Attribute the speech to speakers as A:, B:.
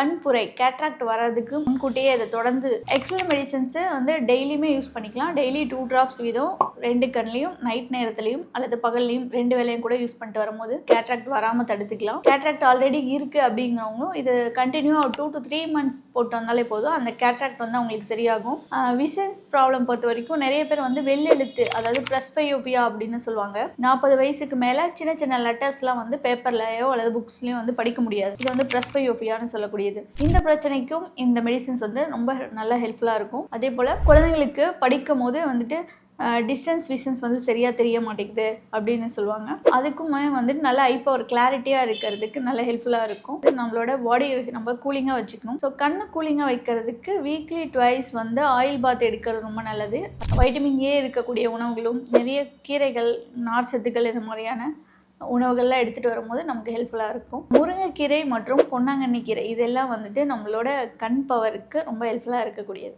A: கண்புரை கேட்ராக்ட் வர்றதுக்கு முன்கூட்டியே இதை தொடர்ந்து எக்ஸல் மெடிசன்ஸை வந்து டெய்லியுமே யூஸ் பண்ணிக்கலாம். டெய்லி டூ ட்ராப்ஸ் வீதம் ரெண்டு கண்லையும் நைட் நேரத்துலையும் அல்லது பகல்லையும் ரெண்டு வேலையும் கூட யூஸ் பண்ணிட்டு வரும்போது கேட்ராக்ட் வராமல் தடுத்துக்கலாம். கேட்ராக்ட் ஆல்ரெடி இருக்குது அப்படிங்கிறவங்களும் இது கண்டினியூவாக டூ டு த்ரீ மந்த்ஸ் போட்டு வந்தாலே போதும். அந்த கேட்ராக்ட் வந்து அவங்களுக்கு சரியாகும். விஷன்ஸ் ப்ராப்ளம் பொறுத்த வரைக்கும் நிறைய பேர் வந்து வெள்ளெழுத்து அதாவது ப்ரெஸ்பையோபியா அப்படின்னு சொல்லுவாங்க. நாற்பது வயசுக்கு மேலே சின்ன சின்ன லெட்டர்ஸ்லாம் வந்து பேப்பர்லையோ அல்லது புக்ஸ்லையும் வந்து படிக்க முடியாது. இது வந்து ப்ரெஸ்பையோபியான்னு சொல்லக்கூடியது. இந்த பிரச்சனைக்கும் இந்த மெடிசின்ஸ் வந்து ரொம்ப நல்ல ஹெல்ப்ஃபுல்லாக இருக்கும். அதே போல் குழந்தைங்களுக்கு படிக்கும் போது வந்துட்டு டிஸ்டன்ஸ் விஷன்ஸ் வந்து சரியாக தெரிய மாட்டேங்குது அப்படின்னு சொல்லுவாங்க. அதுக்குமே வந்துட்டு நல்ல ஐ பவர் கிளாரிட்டியாக இருக்கிறதுக்கு நல்ல ஹெல்ப்ஃபுல்லாக இருக்கும். நம்மளோட பாடி நம்ம கூலிங்காக வச்சுக்கணும். ஸோ கண்ணு கூலிங்காக வைக்கிறதுக்கு வீக்லி ட்வைஸ் வந்து ஆயில் பாத் எடுக்கிறது ரொம்ப நல்லது. வைட்டமின் ஏ இருக்கக்கூடிய உணவுகளும் நிறைய கீரைகள் நார்ச்சத்துக்கள் இது மாதிரியான உணவுகள்லாம் எடுத்துகிட்டு வரும்போது நமக்கு ஹெல்ப்ஃபுல்லாக இருக்கும். முருங்கைக்கீரை மற்றும் பொன்னாங்கண்ணி கீரை இதெல்லாம் வந்துட்டு நம்மளோட கண் பவருக்கு ரொம்ப ஹெல்ப்ஃபுல்லாக இருக்கக்கூடியது.